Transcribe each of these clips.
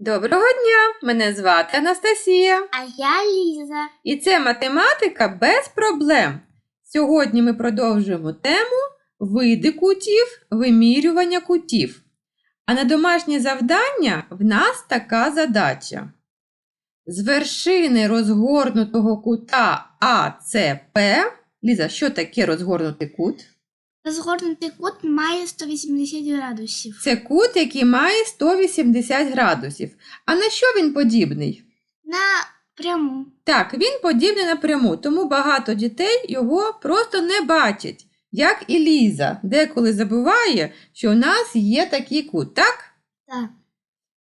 Доброго дня! Мене звати Анастасія. А я Ліза. І це математика без проблем. Сьогодні ми продовжуємо тему види кутів, вимірювання кутів. А на домашнє завдання в нас така задача. З вершини розгорнутого кута АЦП. Ліза, що таке розгорнутий кут? Розгорнутий кут має 180 градусів. Це кут, який має 180 градусів. А на що він подібний? На пряму. Так, він подібний на пряму, тому багато дітей його просто не бачать, як і Ліза, деколи забуває, що у нас є такий кут, так? Так.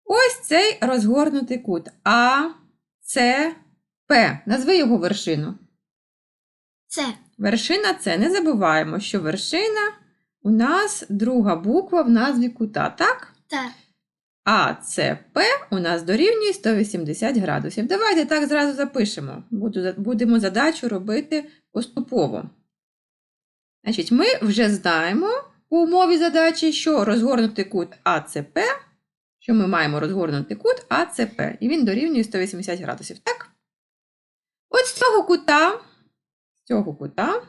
Ось цей розгорнутий кут А, С, П. Назви його вершину. Це. Вершина С. Не забуваємо, що вершина у нас друга буква в назві кута, так? Так. А С, П у нас дорівнює 180 градусів. Давайте так зразу запишемо. Буду, будемо задачу робити поступово. Значить, ми вже знаємо по умові задачі, що розгорнутий кут АЦП, що ми маємо розгорнутий кут АЦП, і він дорівнює 180 градусів. Так? От з цього кута, цього кута,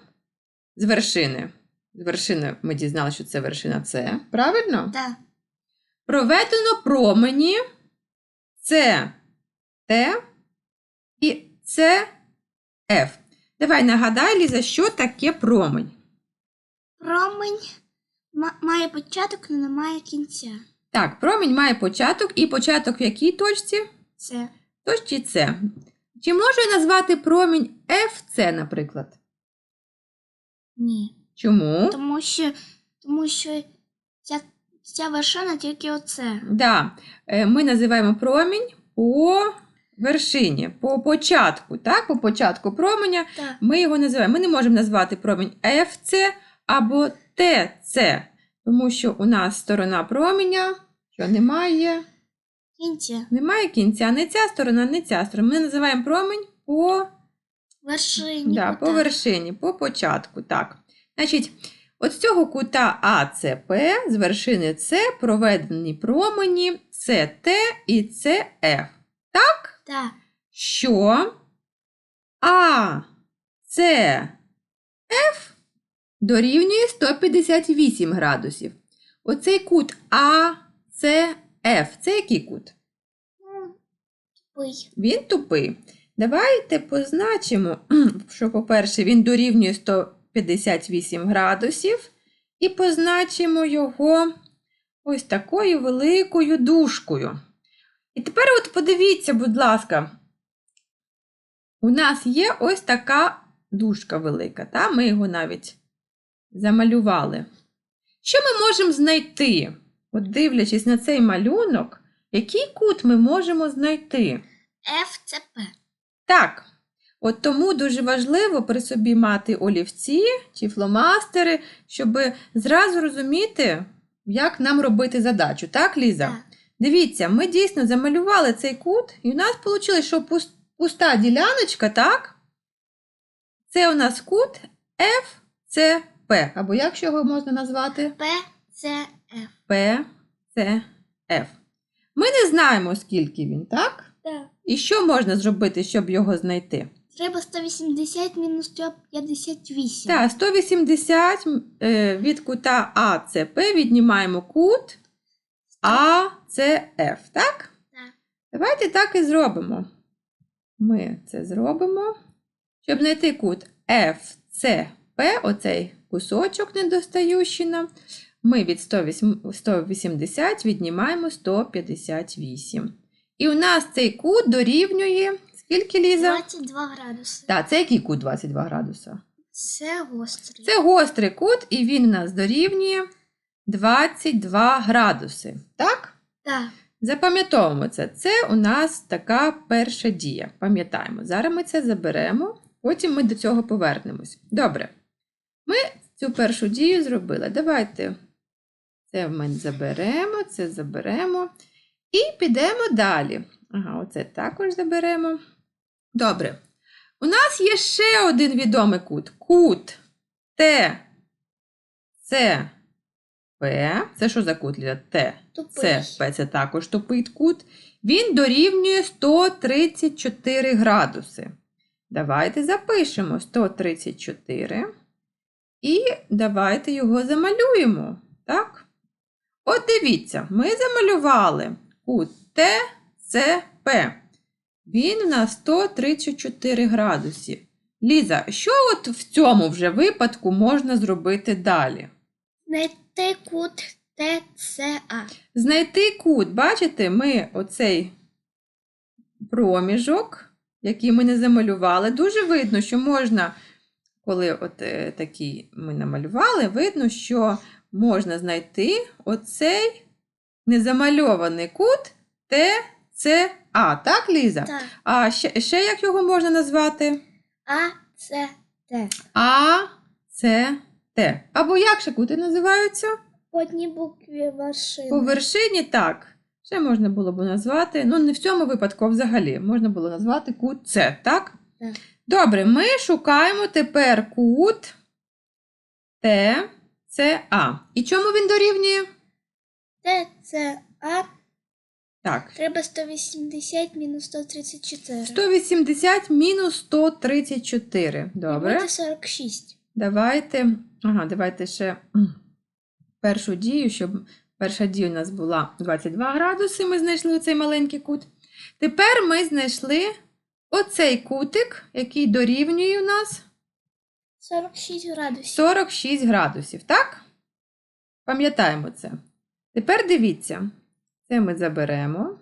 з вершини. З вершини ми дізналися, що це вершина С. Правильно? Так. Проведено промені С, Т і С, Ф. Давай нагадай, Ліза, що таке промень. Промень має початок, але не має кінця. Так, промінь має початок і початок в якій точці? Це. Точці С. Чи можу я назвати промінь ФЦ, наприклад? Ні. Чому? Тому що, тому що ця, ця вершина тільки оце. Да, е, ми називаємо промінь по вершині, по початку. Так, по початку променя Так. Ми його називаємо. Ми не можемо назвати промінь FC або TC, тому що у нас сторона променя, що немає, Кінця. немає кінця. Не ця сторона, не ця сторона. Ми називаємо промінь по, Вершині. да, по вершині, по початку. Так. Значить, от з цього кута АЦП з вершини С проведені промені CT і CF. Так? Так. що А, С, Ф дорівнює 158 градусів. Оцей кут А, С, Ф. Це який кут? Тупий. Він тупий. Давайте позначимо, що, по-перше, він дорівнює 158 градусів, і позначимо його ось такою великою дужкою. І тепер от подивіться, будь ласка, у нас є ось така дужка велика, та? ми його навіть замалювали. Що ми можемо знайти? От дивлячись на цей малюнок, який кут ми можемо знайти? ФЦП. Так, от тому дуже важливо при собі мати олівці чи фломастери, щоб зразу розуміти, як нам робити задачу. Так, Ліза? Так. Дивіться, ми дійсно замалювали цей кут, і у нас вийшло, що пуста діляночка, так? Це у нас кут FCP, або як ще його можна назвати? ПЦФ. PCF. Ми не знаємо, скільки він, так? Так. І що можна зробити, щоб його знайти? Треба 180 мінус 158. Так, 180 е, від кута АЦП віднімаємо кут АЦФ, так? Так. Давайте так і зробимо. Ми це зробимо. Щоб знайти кут FCP, оцей кусочок недостаючий нам, ми від 180 віднімаємо 158. І у нас цей кут дорівнює. Скільки Ліза? 22 градуси. Так, це який кут 22 градуса? Це гострий. Це гострий кут, і він у нас дорівнює 22 градуси. Так? Так. Запам'ятовуємо це. Це у нас така перша дія. Пам'ятаємо. Зараз ми це заберемо, потім ми до цього повернемось. Добре. Ми цю першу дію зробили. Давайте це ми заберемо, це заберемо. І підемо далі. Ага, оце також заберемо. Добре. У нас є ще один відомий кут. Кут Т, С, П. Це що за кут? Т. Це П, це також тупий кут. Він дорівнює 134 градуси. Давайте запишемо 134. І давайте його замалюємо. Так? От дивіться, ми замалювали кут ТЦП. Він у нас 134 градусів. Ліза, що от в цьому вже випадку можна зробити далі? Знайти кут ТЦА. Знайти кут, бачите, ми оцей проміжок, який ми не замалювали, дуже видно, що можна, коли от е, такий ми намалювали, видно, що можна знайти оцей незамальований кут ТЦА. Так, Ліза? Так. А ще, ще як його можна назвати? А, С, Т. А, С, Т. Або як ще кути називаються? По одній букві вершини. По вершині так. Ще можна було б назвати, ну не в цьому випадку, а взагалі, можна було назвати кут С, так? Так. Добре, ми шукаємо тепер кут Т, С, А. І чому він дорівнює? ТЦА Так, треба 180 мінус 134. 180 мінус 134. Добре. Буде 46. Давайте, ага, давайте ще першу дію, щоб перша дія у нас була 22 градуси, ми знайшли оцей маленький кут. Тепер ми знайшли оцей кутик, який дорівнює у нас 46 градусів. 46 градусів, так? Пам'ятаємо це. Тепер дивіться, це ми заберемо.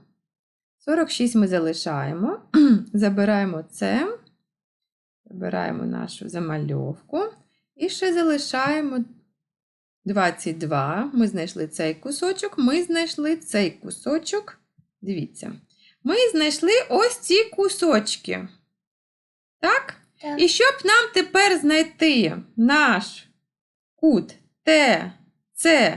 46 ми залишаємо. Забираємо це. Забираємо нашу замальовку. І ще залишаємо 22. Ми знайшли цей кусочок, ми знайшли цей кусочок. Дивіться. Ми знайшли ось ці кусочки. Так? Так. І щоб нам тепер знайти наш кут Т, С,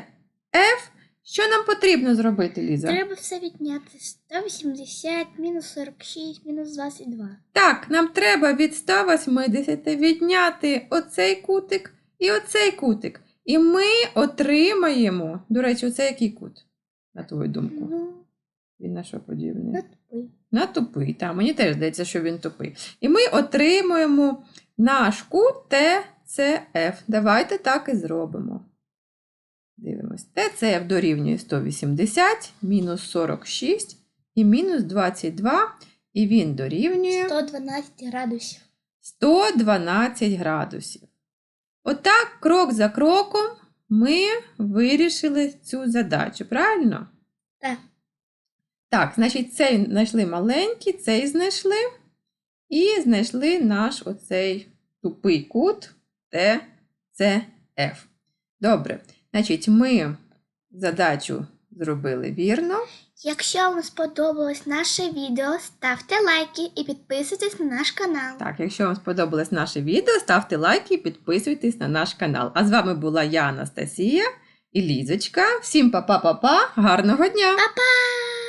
Ф, що нам потрібно зробити, Ліза? Треба все відняти. 180 мінус 46 мінус 22. Так, нам треба від 180 відняти оцей кутик і оцей кутик. І ми отримаємо, до речі, оце який кут, на твою думку? Ну, Він на що подібний? на тупий. На тупий, так, мені теж здається, що він тупий. І ми отримуємо наш кут ТЦФ. Давайте так і зробимо. Дивимось. ТЦФ дорівнює 180, мінус 46 і мінус 22, і він дорівнює 112 градусів. 112 градусів. Отак, крок за кроком, ми вирішили цю задачу, правильно? Так. Так, значить, цей знайшли маленький, цей знайшли. І знайшли наш оцей тупий кут ТЦФ. Добре. Значить, ми задачу зробили вірно. Якщо вам сподобалось наше відео, ставте лайки і підписуйтесь на наш канал. Так, якщо вам сподобалось наше відео, ставте лайки і підписуйтесь на наш канал. А з вами була я, Анастасія і Лізочка. Всім па-па-па-па, гарного дня! Па-па!